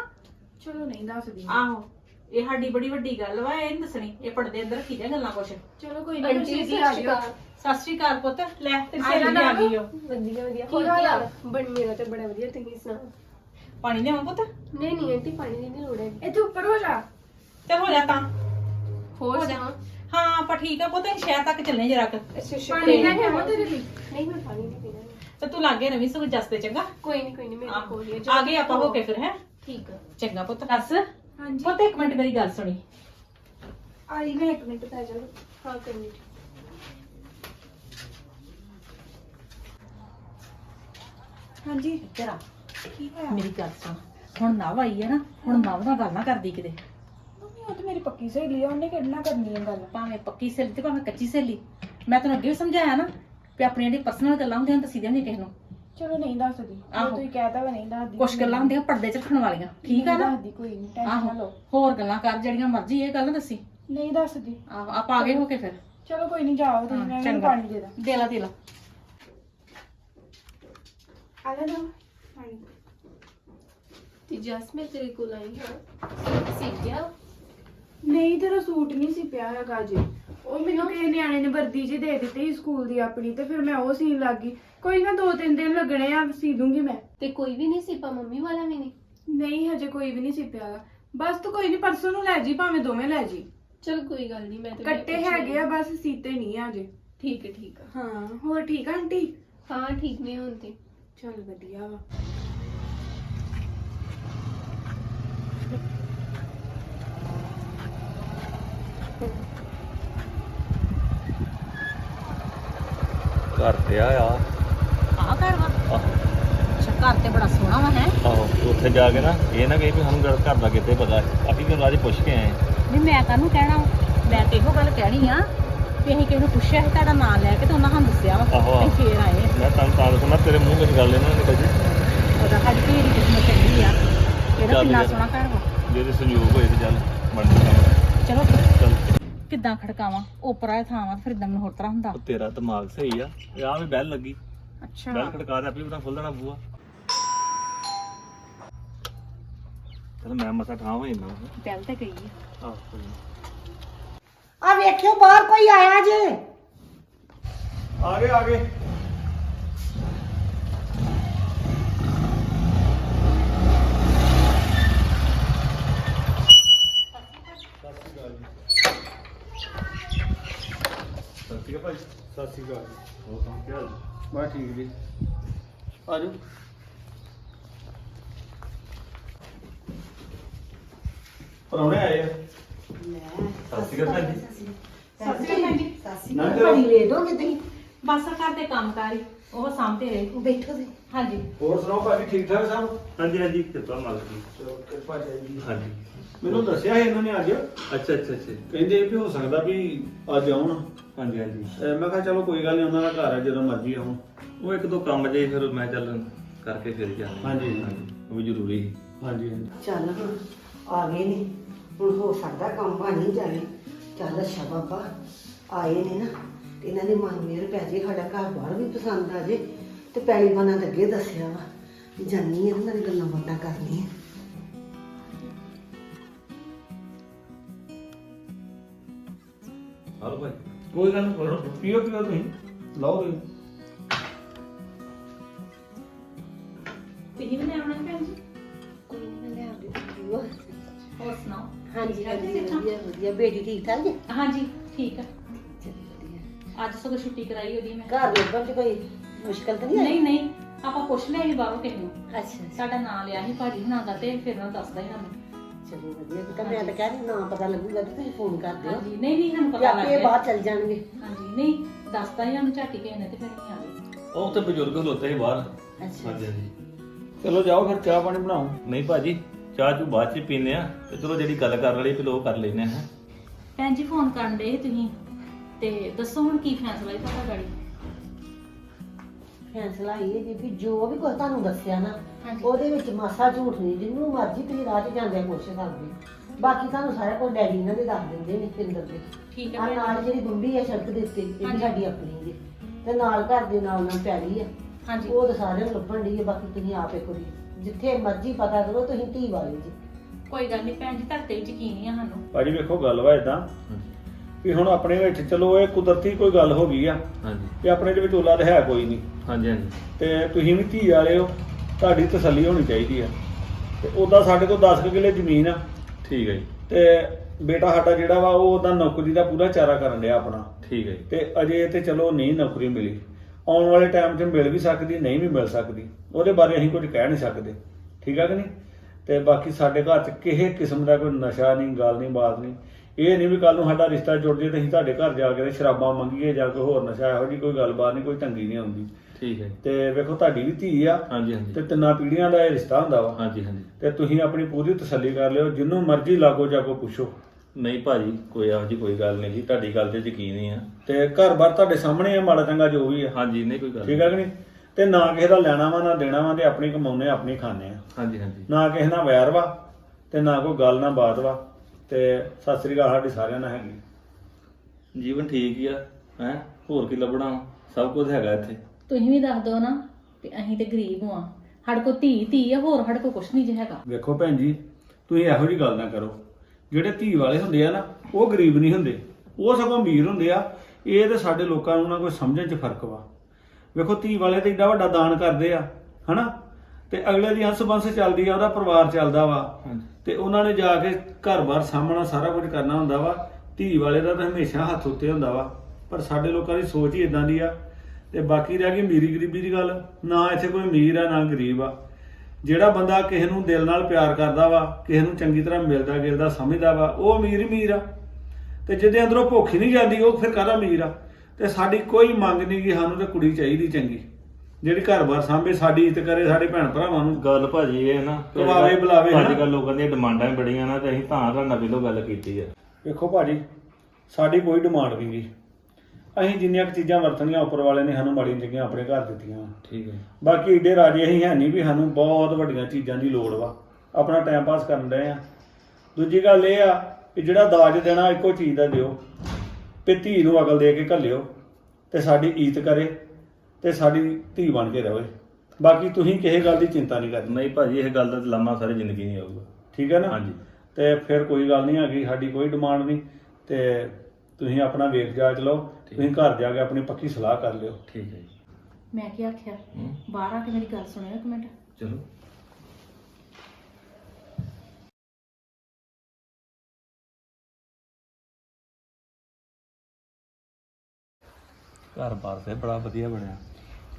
ਚਲੋ ਨਹੀਂ ਦੱਸਦੀ। ਆਹੋ ਇਹ ਸਾਡੀ ਬੜੀ ਵੱਡੀ ਗੱਲ ਵਾ ਇਹ ਨਹੀਂ ਦੱਸਣੀ ਇਹ ਪਰਦੇ ਅੰਦਰ ਰੱਖੀ ਦੀਆਂ ਗੱਲਾਂ ਕੁਛ। ਚਲੋ ਕੋਈ ਨਹੀਂ ਆਂਟੀ ਸਤਿ ਆ ਸ਼੍ਰੀ ਜਿਓ ਅਕਾਲ। ਸਤਿ ਸ਼੍ਰੀ ਅਕਾਲ ਪੁੱਤ ਲੈ ਤੇਰੀ ਆ ਜਾ ਗਈ ਓ ਵਧੀਆ ਵਧੀਆ। ਕੀ ਹੋਰ ਹਾਲ ਕੀ ਆ? ਹਾਲ? ਬਣ ਮੇਰਾ ਤੇ ਬੜਾ ਵਧੀਆ ਤੁਸੀਂ ਸੁਣਾਓ? ਪਾਣੀ ਲਿਆਵਾਂ ਪੁੱਤ? ਨਹੀਂ ਨਹੀਂ ਆਂਟੀ ਪਾਣੀ ਦੀ ਨਹੀਂ ਲੋੜ ਹੈ ਇੱਥੇ ਉੱਪਰ ਹੋ ਜਾ। ਚੱਲ ਹੋ ਜਾ ਤਾਂ ਹੋਰ ਹੋ ਜਾ। ਸੁਣਾ ਹਾਂ ਆਪਾਂ ਠੀਕ ਆ ਪੁੱਤ ਸ਼ਹਿਰ ਤੱਕ ਚੱਲੇ ਜਰਾ ਕੁ। ਅੱਛਾ ਪਾਣੀ ਲੈ ਕੇ ਆਵਾਂ ਤੇਰੇ ਲਈ? ਨਹੀਂ ਮੈਂ ਪਾਣੀ ਨਹੀਂ ਪੀਣਾ। ਤੇ ਤੂੰ ਲਾਗੇ ਰਵੀ ਸਗੋਂ ਜਸਤੇ ਚੰਗਾ। ਕੋਈ ਨਹੀਂ ਕੋਈ ਨਹੀਂ ਮੇਰੇ। ਕੋਲ ਹੀ ਹੈ ਆ ਗਏ ਆਪਾਂ ਹੋ ਕੇ ਫਿਰ ਹੈ? ਠੀਕ ਆ। ਚੰਗਾ ਪੁੱਤ ਦੱਸ। ਹਾਂਜੀ। ਪੁੱਤ ਇੱਕ ਮਿੰਟ ਮੇਰੀ ਗੱਲ ਸੁਣੀ। ਆਈ ਮੈਂ ਇੱਕ ਮਿੰਟ ਪੈ ਜਾ। ਹਾਂ ਕੋਈ ਨਹੀਂ। ਹਾਂਜੀ। ਆ। ਕੀ ਹੋਇਆ? ਮੇਰੀ ਗੱਲ ਸੁਣ। ਹੁਣ ਨਵ ਆਈ ਹੈ ਨਾ ਹੁਣ ਨਵ ਨਾਲ ਗੱਲ ਨਾ ਕਰਦੀ ਕਿਤੇ। ਮੰਮੀ ਉਹ ਤੇ ਮੇਰੀ ਪੱਕੀ ਸਹੇਲੀ ਆ ਉਹਨੇ ਕਿਹੜਾ ਕਰਨੀ ਹੈ ਗੱਲ? ਭਾਵੇਂ ਪੱਕੀ ਸਹੇਲੀ ਤੇ ਭਾਵੇਂ ਕੱਚੀ ਸਹੇਲੀ। ਮੈਂ ਤੈਨੂੰ ਅੱਗੇ ਵੀ ਸਮਝਾਇਆ ਨਾ ਕਿ ਆਪਣੀਆਂ ਜਿਹੜੀ ਪਰਸਨਲ ਗੱਲਾਂ ਹੁੰਦੀਆਂ ਦੱਸੀ ਦੀਆਂ ਨਹੀਂ ਕਿਸੇ ਨੂੰ। ਚਲੋ ਨਹੀਂ ਦੱਸਦੀ। ਆਹੋ। ਤੁਸੀਂ ਕਹਿਤਾ ਵਾ ਨਹੀਂ ਦੱਸਦੀ ਕੁਝ ਗੱਲਾਂ ਹੁੰਦੀਆਂ ਪਰਦੇ 'ਚ ਰੱਖਣ ਵਾਲੀਆਂ। ਠੀਕ ਆ ਨਹੀਂ ਨਾ? ਦੱਸਦੀ ਕੋਈ ਨਹੀਂ ਟੈਨਸ਼ਨ ਨਾ ਆਹੋ ਲਓ। ਹੋਰ ਗੱਲਾਂ ਕਰ ਜਿਹੜੀਆਂ ਮਰਜ਼ੀ ਇਹ ਗੱਲ ਨਾ ਦੱਸੀ। ਨਹੀਂ ਦੱਸਦੀ। ਆਹੋ ਆਪਾਂ ਆ ਗਏ ਹੋ ਕੇ ਫਿਰ। ਚਲੋ ਕੋਈ ਨਹੀਂ ਜਾਓ ਤੁਸੀਂ ਹਾਂ, ਮੈਂ ਇਹਨੂੰ। ਪਾਣੀ ਦੇ ਦਾਂ। ਦੇ ਲਾ ਦੇ ਲਾ। ਆ ਲੈ ਲਓ। ਪਾਣੀ। ਤੇ ਜਸ ਮੈਂ ਤੇਰੇ ਕੋਲ ਆਈ ਹਾਂ? ਸੀ ਗਿਆ? ਨਹੀਂ ਤੇਰਾ ਸੂਟ ਨਹੀਂ ਸੀ ਪਿਆ ਹੈਗਾ ਜੀ ਉਹ ਮੈਨੂੰ ਕਿਸੇ ਨਿਆਣੇ ਨੇ ਵਰਦੀ ਜੀ ਦੇ ਦਿੱਤੀ ਸੀ ਸਕੂਲ ਦੀ ਆਪਣੀ ਤੇ ਫਿਰ ਮੈਂ ਉਹ ਸੀਨ ਲੱਗ ਗਈ। ਕੋਈ ਨਾ ਦੋ ਤਿੰਨ ਦਿਨ ਲੱਗਣੇ ਆ ਸੀ ਦੂੰਗੀ ਮੈਂ। ਤੇ ਕੋਈ ਵੀ ਨਹੀਂ ਸੀ ਪਾ ਮੰਮੀ ਵਾਲਾ ਵੀ ਨਹੀਂ? ਨਹੀਂ ਹਜੇ ਕੋਈ ਵੀ ਨਹੀਂ ਸੀ ਪਿਆ। ਬਸ ਤੂੰ ਕੋਈ ਨਹੀਂ ਪਰਸੋਂ ਨੂੰ ਲੈ ਜੀ ਭਾਵੇਂ ਦੋਵੇਂ ਲੈ ਜੀ। ਚਲ ਕੋਈ ਗੱਲ ਨਹੀਂ ਮੈਂ ਤੇ ਕੱਟੇ ਹੈਗੇ ਆ ਬਸ ਸੀਤੇ ਨਹੀਂ ਆ ਹਜੇ ਠੀਕ ਹੈ ਠੀਕ ਆ ਹਾਂ ਹੋਰ ਠੀਕ ਆ ਆਂਟੀ? ਹਾਂ ਠੀਕ ਨੇ ਹੁਣ ਤੇ। ਚਲ ਵਧੀਆ ਵਾ। ਘਰ ਤੇ ਆ ਆ ਆ ਘਰ ਵਾ? ਆਹੋ। ਅੱਛਾ ਘਰ ਤੇ ਬੜਾ ਸੋਹਣਾ ਵਾ ਹੈ? ਆਹੋ ਤੇ ਉੱਥੇ ਜਾ ਕੇ ਨਾ ਇਹ ਨਾ ਕਹੀ ਵੀ ਸਾਨੂੰ ਘਰ ਘਰ ਦਾ ਪਤਾ। ਹੈ ਅਸੀਂ ਕਿ ਰਾਜ ਪੁੱਛ ਕੇ ਆਏ ਨਹੀਂ ਮੈਂ ਕਾਹਨੂੰ ਕਹਿਣਾ ਵਾ? ਮੈਂ ਤੇ ਇਹੋ ਗੱਲ ਕਹਿਣੀ ਆ ਵੀ ਅਸੀਂ ਕਿਸੇ ਨੂੰ ਪੁੱਛਿਆ ਸੀ ਤੁਹਾਡਾ ਨਾਮ ਲੈ ਕੇ ਤੇ ਉਹਨਾਂ ਸਾਨੂੰ ਦੱਸਿਆ ਵਾ। ਆਹੋ। ਅਸੀਂ ਫੇਰ ਆਏ ਆ। ਮੈਂ ਤਾਂ ਤਾਂ ਸੁਣਾ ਤੇਰੇ ਮੂੰਹ ਵਿੱਚ ਗੱਲ ਇਹਨਾਂ ਨੇ ਕਦੀ ਪਤਾ ਸਾਡੀ ਧੀ ਦੀ ਕਿਸਮਤ ਚੰਗੀ ਆ। ਇਹਦਾ ਚੱਲ ਕਿੰਨਾ ਯਾਰ। ਸੋਹਣਾ ਘਰ ਵਾ। ਜੇ ਤੇ ਸੰਯੋਗ ਹੋਏ ਤੇ ਚੱਲ ਬਣ ਜਾਊਗਾ। ਚਲੋ। ਚੱਲ। ਕਿੱਦਾਂ ਖੜਕਾਵਾਂ? ਉਪਰਾ ਥਾਂ ਵਾ ਫਿਰ ਇਦਾਂ ਮੈਨੂੰ ਹੋਰ ਤਰ੍ਹਾਂ ਹੁੰਦਾ। ਉਹ ਤੇਰਾ ਦਿਮਾਗ ਸਹੀ ਆ। ਆ ਵੀ ਬੈਲ ਲੱਗੀ। ਅੱਛਾ। ਬੈਲ ਖੜਕਾ ਦੇ ਆਪੇ ਪਤਾ ਖੁੱਲ ਦੇਣਾ ਬੂਆ ਚਲ ਮੈਂ ਮਸਾ ਠਾਂ ਹੋ ਜਾਂਦਾ ਬੈਲ ਤੇ ਗਈ ਆ। ਆਹ ਕੋਈ ਨੀ। ਆ ਵੇਖਿਓ ਬਾਹਰ ਕੋਈ ਆਇਆ ਜੇ। ਆ ਗਏ ਆ ਗਏ ਸਤਿ ਸ਼੍ਰੀ ਅਕਾਲ ਭਾਈ ਸਤਿ ਸ਼੍ਰੀ ਅਕਾਲ ਹੋਰ ਕੰਮ ਕੀ ਹਾਲ ਬਸ ਠੀਕ ਜੀ। ਆ ਜਾਓ ਪਰੌਣੇ ਆਏ ਆ? ਸਤਿ ਸ਼੍ਰੀ ਅਕਾਲ ਭੈਣ ਜੀ। ਸਾਸੀ ਨਾ ਕਰੋ। ਬੜੀ ਲੇਟ ਹੋ ਗਈ ਤੁਸੀਂ। ਬਸ ਘਰ ਦੇ ਕੰਮ ਕਾਰ ਹੀ। ਉਹ ਸਾਂਭਦੇ ਰਹੇ ਬੈਠੋ ਤੇ ਹਾਂਜੀ। ਹੋਰ ਸੁਣਾਓ ਭਾਜੀ ਠੀਕ ਠਾਕ ਸਭ? ਹਾਂਜੀ ਹਾਂਜੀ ਕਿਰਪਾ ਮਾਲਕ ਦੀ। ਚਲੋ ਕਿਰਪਾ ਚਾਹੀਦੀ ਹਾਂਜੀ। ਮੈਨੂੰ ਦੱਸਿਆ ਸੀ ਇਹਨਾਂ ਨੇ ਅੱਜ। ਅੱਛਾ ਅੱਛਾ ਅੱਛਾ। ਕਹਿੰਦੇ ਵੀ ਹੋ ਸਕਦਾ ਵੀ ਅੱਜ ਆਉਣ। ਹਾਂਜੀ ਹਾਂਜੀ। ਅਹ ਮੈਂ ਕਿਹਾ ਚਲੋ ਕੋਈ ਗੱਲ ਨਹੀਂ ਉਹਨਾਂ ਦਾ ਘਰ ਹੈ ਜਦੋਂ ਮਰਜ਼ੀ ਆਉਣ ਉਹ ਇੱਕ ਦੋ ਕੰਮ ਜੇ ਫਿਰ ਮੈਂ ਚੱਲ ਕਰਕੇ ਫਿਰ ਜਾਂਦੇ ਹਾਂਜੀ। ਉਹ ਵੀ ਜ਼ਰੂਰੀ ਸੀ। ਹਾਂਜੀ ਹਾਂਜੀ। ਚੱਲ ਹੁਣ ਆ ਗਏ ਨੇ। ਹੁਣ ਹੋ ਸਕਦਾ ਕੰਮ ਬਣ ਹੀ ਜਾਵੇ। ਚੱਲ ਅੱਛਾ ਬਾਬਾ ਆਏ ਨੇ ਨਾ। ਤੇ ਇਹਨਾਂ ਦੇ ਮਨ ਮੇਰ ਪੈ ਜੇ ਸਾਡਾ ਘਰ ਬਾਹਰ ਵੀ ਪਸੰਦ ਆ ਜੇ। ਤੇ ਪੈਲੀ ਬਣਾ ਤੇ ਅੱਗੇ ਦੱਸਿਆ ਵਾ ਜਾਨੀ ਇਹਨਾਂ ਦੀ ਗੱਲਾਂ ਬਾਤਾਂ ਕਰਨੀਆਂ। ਹਲੋ ਭਾਈ। ਕੋਈ ਗੱਲ ਨਹੀਂ ਕਰੋ ਪੀਓ ਪੀਓ ਤੁਸੀਂ? ਲਾਓ ਤੁਸੀਂ ਤੁਸੀਂ ਵੀ ਲੈ ਆਉਣਾ ਭੈਣ ਜੀ? ਕੋਈ ਨਹੀਂ ਲੈ ਆਉਂਦੀ ਪੀਓ ਹੋਰ ਸੁਣਾਓ? ਹਾਂਜੀ ਹਾਂਜੀ ਵਧੀਆ ਵਧੀਆ। ਬੇਟੀ ਠੀਕ ਠਾਕ ਜੀ? ਹਾਂਜੀ ਠੀਕ ਆ। ਚੱਲ ਵਧੀਆ। ਅੱਜ ਸਗੋਂ ਛੁੱਟੀ ਕਰਾਈ ਉਹਦੀ ਮੈਂ। ਘਰ ਲੱਭਣ ਚ ਕੋਈ ਮੁਸ਼ਕਲ ਤਾਂ ਨਹੀਂ ਆਈ? ਨਹੀਂ ਨਹੀਂ ਆਪਾਂ ਪੁੱਛ ਲਿਆ ਸੀ ਬਾਹਰੋਂ ਕਿਸੇ ਨੂੰ। ਅੱਛਾ ਸਾਡਾ ਨਾਂ ਲਿਆ ਸੀ ਭਾਜੀ ਹੁਣਾਂ ਦਾ ਤੇ ਫਿਰ ਉਹਨਾਂ ਦੱਸਦਾ ਹੀ ਸਾਨੂੰ ਚਲੋ ਵਧੀਆ ਤਾਂ ਮੈਂ ਤਾਂ ਕਹਿੰਦੀ ਨਾ ਪਤਾ ਲੱਗੂਗਾ ਤੇ ਤੁਸੀਂ ਫੋਨ ਕਰ ਦਿਓ। ਹਾਂਜੀ ਨਹੀਂ ਨਹੀਂ ਸਾਨੂੰ ਤੇ ਪਤਾ ਲੱਗ ਆਪੇ ਗਿਆ। ਬਾਹਰ ਚੱਲ ਜਾਣਗੇ। ਹਾਂਜੀ ਨਹੀਂ ਦੱਸਦਾ ਹੀ ਸਾਨੂੰ ਝਾਟੀ ਕਿਸੇ ਨੇ ਤੇ ਫਿਰ ਨਹੀਂ ਆ ਗਏ। ਉਹ ਤੇ ਬਜ਼ੁਰਗ ਖਲੋਤੇ ਸੀ ਬਾਹਰ। ਅੱਛਾ। ਹਾਂਜੀ ਹਾਂਜੀ। ਚਲੋ ਜਾਓ ਫਿਰ ਚਾਹ ਪਾਣੀ ਬਣਾਓ। ਨਹੀਂ ਭਾਜੀ ਚਾਹ ਚੂ ਬਾਅਦ ਚ ਪੀਨੇ ਆ ਤੇ ਚਲੋ ਜਿਹੜੀ ਗੱਲ ਕਰਨ ਵਾਲੀ ਫਿਰ ਉਹ ਕਰ ਲੈਨੇ ਆ ਭੈਣ ਜੀ ਫੋਨ ਕਰਨ ਦੇ ਤੁਸੀਂ। ਤੇ ਦੱਸੋ ਹੁਣ ਕੀ ਫੈਸਲਾ ਹੈ ਤੁਹਾਡਾ ਗਾੜੀ? ਫੈਸਲਾ ਇਹ ਜੀ ਵੀ ਜੋ ਵੀ ਕੁਝ ਤੁਹਾਨੂੰ ਦੱਸਿਆ ਨਾ ਹਾਂਜੀ। ਉਹਦੇ ਵਿੱਚ ਮਾਸਾ ਝੂਠ ਨਹੀਂ ਜਿੰਨੂੰ ਮਰਜ਼ੀ ਤੁਸੀਂ ਰਾਹ 'ਚ ਜਾਂਦੇ ਕੋਸ਼ਿਸ਼ ਕਰਦੇ ਬਾਕੀ ਤੁਹਾਨੂੰ ਸਾਰਾ ਕੁਝ ਡੈਡੀ ਇਹਨਾਂ ਦੇ ਦੱਸ ਦਿੰਦੇ ਨੇ ਪਿੰਦਰ ਦੇ। ਠੀਕ ਹੈ ਭੈਣ ਨਾਲ ਜੀ। ਜਿਹੜੀ ਗੁੰਡੀ ਹੈ ਸੜਕ ਦੇ ਉੱਤੇ ਇਹ ਵੀ ਹਾਂਜੀ। ਸਾਡੀ ਆਪਣੀ ਜੀ ਤੇ ਨਾਲ ਘਰ ਦੇ ਨਾਲ ਨਾਲ ਪੈਲੀ ਆ। ਹਾਂਜੀ। ਉਹ ਤਾਂ ਸਾਰਿਆਂ ਨੂੰ ਲੱਭਣ ਦੀ ਹੈ ਬਾਕੀ ਤੁਸੀਂ ਆਪ ਵਾਰੀ ਜਿੱਥੇ ਮਰਜ਼ੀ ਪਤਾ ਕਰੋ ਤੁਸੀਂ ਧੀ ਵਾਲੇ ਜੀ। ਕੋਈ ਗੱਲ ਨਹੀਂ ਭੈਣ ਜੀ ਤੁਹਾਡੇ ਤੇ ਵੀ ਯਕੀਨ ਹੀ ਆ ਸਾਨੂੰ। ਭਾਜੀ ਵੇਖੋ ਗੱਲ ਵਾ ਇਦਾਂ ਵੀ ਹੁਣ ਆਪਣੇ ਵਿੱਚ ਚਲੋ ਇਹ ਕੁਦਰਤੀ ਕੋਈ ਗੱਲ ਹੋ ਗਈ ਆ। ਹਾਂਜੀ। ਕਿ ਆਪਣੇ ਦੇ ਵਿੱਚ ਔਲਾਦ ਹੈ ਕੋਈ ਨਹੀਂ। ਹਾਂਜੀ ਹਾਂਜੀ। ਤੇ ਤੁਸੀਂ ਵੀ ਧੀ ਵਾਲੇ ਹੋ। ਤੁਹਾਡੀ ਤਸੱਲੀ ਹੋਣੀ ਚਾਹੀਦੀ ਆ। ਤੇ ਉਹਦਾ ਸਾਡੇ ਕੋਲ 10 ਕੁ ਕਿੱਲੇ ਜ਼ਮੀਨ ਆ। ਠੀਕ ਹੈ ਜੀ। ਤੇ ਬੇਟਾ ਸਾਡਾ ਜਿਹੜਾ ਵਾ ਉਹ ਉਹਦਾ ਨੌਕਰੀ ਦਾ ਪੂਰਾ ਚਾਰਾ ਕਰਨ ਡਿਆ ਆਪਣਾ। ਠੀਕ ਹੈ ਜੀ। ਤੇ ਅਜੇ ਤੇ ਚਲੋ ਨਹੀਂ ਨੌਕਰੀ ਮਿਲੀ। ਆਉਣ ਵਾਲੇ ਟਾਈਮ 'ਚ ਮਿਲ ਵੀ ਸਕਦੀ ਨਹੀਂ ਵੀ ਮਿਲ ਸਕਦੀ। ਉਹਦੇ ਬਾਰੇ ਅਸੀਂ ਕੁਝ ਕਹਿ ਨਹੀਂ ਸਕਦੇ। ਠੀਕ ਆ ਕਿ ਨਹੀਂ? ਤੇ ਬਾਕੀ ਸਾਡੇ ਘਰ 'ਚ ਕਿਸੇ ਕਿਸਮ ਦਾ ਕੋਈ ਨਸ਼ਾ ਨਹੀਂ ਗੱਲ ਨਹੀਂ ਬਾਤ ਨਹੀਂ। ਇਹ ਨਹੀਂ ਵੀ ਕੱਲ ਨੂੰ ਸਾਡਾ ਰਿਸ਼ਤਾ ਜੁੜ ਜੇ ਤੇ ਅਸੀਂ ਤੁਹਾਡੇ ਘਰ ਜਾ ਕੇ ਤੇ ਸ਼ਰਾਬਾਂ ਮੰਗੀਏ ਜਾਂ ਕੋਈ ਹੋਰ ਨਸ਼ਾ ਇਹੋ ਜਿਹੀ ਕੋਈ ਗੱਲਬਾਤ ਨਹੀਂ ਕੋਈ ਤੰਗੀ ਨਹੀਂ ਆਉਂਦੀ। ਠੀਕ ਹੈ ਜੀ। ਤੇ ਵੇਖੋ ਤੁਹਾਡੀ ਵੀ ਧੀ ਆ ਹਾਂਜੀ ਹਾਂਜੀ। ਤੇ ਤਿੰਨਾਂ ਪੀੜ੍ਹੀਆਂ ਦਾ ਇਹ ਰਿਸ਼ਤਾ ਹੁੰਦਾ ਵਾ। ਹਾਂਜੀ ਹਾਂਜੀ। ਤੇ ਤੁਸੀਂ ਆਪਣੀ ਪੂਰੀ ਤਸੱਲੀ ਕਰ ਲਿਓ ਜਿੰਨੂੰ ਮਰਜ਼ੀ ਲਾਗੋ ਜਾਗੋ ਪੁੱਛੋ। ਨਹੀਂ ਭਾਜੀ ਕੋਈ ਇਹੋ ਜਿਹੀ ਕੋਈ ਗੱਲ ਨਹੀਂ ਜੀ ਤੁਹਾਡੀ ਗੱਲ ਤੇ ਯਕੀਨ ਹੀ ਆ। ਤੇ ਘਰ-ਬਾਰ ਤੁਹਾਡੇ ਸਾਹਮਣੇ ਆ ਮਾੜਾ ਚੰਗਾ ਜੋ ਵੀ ਆ। ਹਾਂਜੀ ਨਹੀਂ ਕੋਈ ਗੱਲ ਠੀਕ ਆ ਕਿ ਨਹੀਂ? ਤੇ ਨਾ ਕਿਸੇ ਦਾ ਲੈਣਾ ਵਾ ਨਾ ਦੇਣਾ ਵਾ ਤੇ ਆਪਣੀ ਕਮਾਉਨੇ ਆਪਣੀ ਖਾਣੇ ਆ। ਹਾਂਜੀ ਹਾਂਜੀ। ਨਾ ਕਿਸੇ ਨਾਲ ਵੈਰ ਵਾ ਤੇ ਨਾ ਕੋਈ ਗੱਲ ਨਾ ਬਾਤ ਵਾ। ਤੇ ਸਤਿ ਸ੍ਰੀ ਅਕਾਲ ਸਾਡੀ ਸਾਰਿਆਂ ਨਾਲ ਹੈਗੀ। ਜੀਵਨ ਠੀਕ ਹੀ ਆ ਹੈ? ਹੋਰ ਕੀ ਲੱਭਣਾ ਸਭ ਕੁਝ ਹੈਗਾ ਇੱਥੇ। ਤੁਸੀਂ ਵੀ ਦੱਸ ਦਿਓ ਨਾ ਕਿ ਅਸੀਂ ਤੇ ਗਰੀਬ ਹਾਂ। ਸਾਡੇ ਕੋ ਧੀ ਧੀ ਆ ਹੋਰ ਸਾਡੇ ਕੋ ਕੁਛ ਨਹੀਂ ਜੇ ਹੈਗਾ। ਵੇਖੋ ਭੈਣ ਜੀ ਤੁਸੀਂ ਇਹੋ ਜੀ ਗੱਲ ਨਾ ਕਰੋ। ਜਿਹੜੇ ਧੀ ਵਾਲੇ ਹੁੰਦੇ ਆ ਨਾ ਉਹ ਗਰੀਬ ਨਹੀਂ ਹੁੰਦੇ। ਉਹ ਸਗੋਂ ਅਮੀਰ ਹੁੰਦੇ ਆ। ਇਹ ਤੇ ਸਾਡੇ ਲੋਕਾਂ ਨੂੰ ਨਾ ਕੋਈ ਸਮਝਣ 'ਚ ਫ਼ਰਕ ਵਾ। ਵੇਖੋ ਧੀ ਵਾਲੇ ਤੇ ਏਡਾ ਵੱਡਾ ਦਾਨ ਕਰਦੇ ਆ ਹਨਾ? ਤੇ ਅਗਲੇ ਦੀ ਹੰਸ-ਬੰਸ ਚੱਲਦੀ ਆ ਉਹਦਾ ਪਰਿਵਾਰ ਚੱਲਦਾ ਵਾ। ਤੇ ਉਹਨਾਂ ਨੇ ਜਾ ਕੇ ਘਰ-ਬਾਰ ਸਾਹਮਣਾ ਸਾਰਾ ਕੁਝ ਕਰਨਾ ਹੁੰਦਾ ਵਾ। ਧੀ ਵਾਲੇ ਦਾ ਤਾਂ ਹਮੇਸ਼ਾ ਹੱਥ ਉੱਤੇ ਹੁੰਦਾ ਵਾ। ਪਰ ਸਾਡੇ ਲੋਕਾਂ ਦੀ ਸੋਚ ਹੀ ਇਦਾਂ ਦੀ ਆ। ਤੇ ਬਾਕੀ ਰਹਿ ਗਈ ਅਮੀਰੀ ਗਰੀਬੀ ਦੀ ਗੱਲ। ਨਾ ਇੱਥੇ ਕੋਈ ਅਮੀਰ ਆ ਨਾ ਗਰੀਬ ਆ। ਜਿਹੜਾ ਬੰਦਾ ਕਿਸੇ ਨੂੰ ਦਿਲ ਨਾਲ ਪਿਆਰ ਕਰਦਾ ਵਾ ਕਿਸੇ ਨੂੰ ਚੰਗੀ ਤਰ੍ਹਾਂ ਮਿਲਦਾ ਗਿਲਦਾ ਸਮਝਦਾ ਵਾ ਉਹ ਅਮੀਰ ਹੀ ਅਮੀਰ ਆ। ਤੇ ਜਿਹਦੇ ਅੰਦਰੋਂ ਭੁੱਖ ਹੀ ਨਹੀਂ ਜਾਂਦੀ ਉਹ ਫਿਰ ਕਾਹਦਾ ਅਮੀਰ ਆ? ਤੇ ਸਾਡੀ ਕੋਈ ਮੰਗ ਨਹੀਂ ਕਿ ਸਾਨੂੰ ਤੇ ਕੁੜੀ ਚਾਹੀਦੀ ਚੰਗੀ। ਜਿਹੜੀ ਘਰ-ਬਾਰ ਸਾਂਭੇ ਸਾਡੀ ਇੱਜ਼ਤ ਕਰੇ ਸਾਡੇ ਭੈਣ ਭਰਾਵਾਂ ਨੂੰ। ਗੱਲ ਭਾਜੀ ਇਹ ਹੈ ਨਾ ਕਮਾਵੇ ਬੁਲਾਵੇ, ਅੱਜ? ਕੱਲ੍ਹ ਲੋਕਾਂ ਦੀਆਂ ਡਿਮਾਂਡਾਂ ਵੀ ਬੜੀਆਂ ਨਾ ਤੇ ਅਸੀਂ ਤਾਂ ਤੁਹਾਡੇ ਨਾਲ ਪਹਿਲੋਂ ਗੱਲ ਕੀਤੀ ਆ। ਵੇਖੋ ਭਾਜੀ ਸਾਡੀ ਕੋਈ ਡਿਮਾਂਡ ਨਹੀਂ ਗੀ। ਅਸੀਂ ਜਿੰਨੀਆਂ ਕੁ ਚੀਜ਼ਾਂ ਵਰਤਣੀਆਂ ਉੱਪਰ ਵਾਲੇ ਨੇ ਸਾਨੂੰ ਮਾੜੀਆਂ ਚੰਗੀਆਂ ਆਪਣੇ ਘਰ ਦਿੱਤੀਆਂ। ਠੀਕ ਹੈ। ਬਾਕੀ ਏਡੇ ਰਾਜੇ ਅਸੀਂ ਹੈ ਨਹੀਂ ਵੀ ਸਾਨੂੰ ਬਹੁਤ ਵੱਡੀਆਂ ਚੀਜ਼ਾਂ ਦੀ ਲੋੜ ਵਾ। ਆਪਣਾ ਟਾਈਮ ਪਾਸ ਕਰਨ ਡਏ ਆ। ਦੂਜੀ ਗੱਲ ਇਹ ਆ ਕਿ ਜਿਹੜਾ ਦਾਜ ਦੇਣਾ ਇੱਕੋ ਚੀਜ਼ ਦਾ ਦਿਓ ਵੀ ਧੀ ਨੂੰ ਅਕਲ ਦੇ ਕੇ ਘੱਲਿਓ ਤੇ ਸਾਡੀ ਇੱਜ਼ਤ ਕਰੇ ਤੇ ਸਾਡੀ ਧੀ ਬਣ ਕੇ ਰਵੇ। ਬਾਕੀ ਤੁਸੀਂ ਕਿਸੇ ਗੱਲ ਦੀ ਚਿੰਤਾ ਨਹੀਂ ਕਰਨੀ। ਨਹੀਂ ਭਾਜੀ ਇਹ ਗੱਲ ਦਾ ਲਾਮਾ ਸਾਰੀ ਜ਼ਿੰਦਗੀ ਨਹੀਂ ਆਊਗਾ। ਠੀਕ ਹੈ ਨਾ? ਹਾਂਜੀ। ਤੇ ਫਿਰ ਕੋਈ ਗੱਲ ਨਹੀਂ ਹੈਗੀ ਸਾਡੀ ਕੋਈ ਡਿਮਾਂਡ ਨਹੀਂ ਤੇ ਤੁਸੀਂ ਆਪਣਾ ਵੇਖ ਜਾਚ ਲਓ ਤੁਸੀਂ ਘਰ ਜਾ ਕੇ ਆਪਣੀ ਪੱਕੀ ਸਲਾਹ ਕਰ ਲਿਓ। ਠੀਕ ਹੈ ਜੀ। ਮੈਂ ਕੀ ਆਖਿਆ ਹੂੰ। ਬਾਹਰ ਆ ਕੇ ਮੇਰੀ ਗੱਲ ਸੁਣਿਓ ਇੱਕ ਮਿੰਟ। ਚਲੋ। ਘਰ ਬਾਰ ਤੇ ਬੜਾ ਵਧੀਆ ਬਣਿਆ।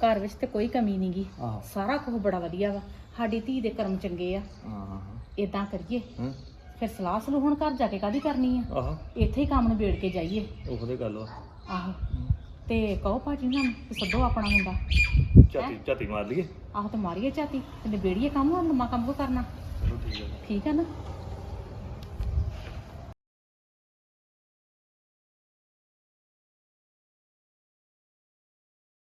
ਘਰ ਵਿੱਚ ਤੇ ਕੋਈ ਕਮੀ ਨਹੀਂਗੀ ਆਹੋ। ਸਾਰਾ ਕੁਝ ਬੜਾ ਵਧੀਆ ਵਾ। ਸਾਡੀ ਧੀ ਦੇ ਕਰਮ ਚੰਗੇ ਆ। ਹਾਂ ਹਾਂ ਇਦਾਂ ਕਰੀਏ। ਹਾਂ। ਫਿਰ ਸਲਾਹ ਸਲੂਹ ਹੁਣ ਘਰ ਜਾ ਕੇ ਕਾਦੀ ਕਰਨੀ ਆ? ਆਹੋ। ਇੱਥੇ ਹੀ ਕੰਮ ਨਿਬੇੜ ਕੇ ਜਾਈਏ। ਉਹਦੇ ਗੱਲ ਵਾ ਆਹੋ। ਤੇ ਕਹੋ ਭਾਜੀ ਨੂੰ ਕਿ ਸੱਦੋ ਆਪਣਾ ਮੁੰਡਾ। ਝਾਤੀ ਝਾਤੀ ਮਾਰ ਲਈਏ। ਆਹੋ ਤੇ ਮਾਰੀਏ ਝਾਤੀ ਤੇ ਨਿਬੇੜੀਏ ਕੰਮ ਹੋਰ ਲੰਮਾ ਕੰਮ ਕੋ ਕਰਨਾ। ਚਲੋ ਠੀਕ ਹੈ ਠੀਕ ਆ ਨਾ?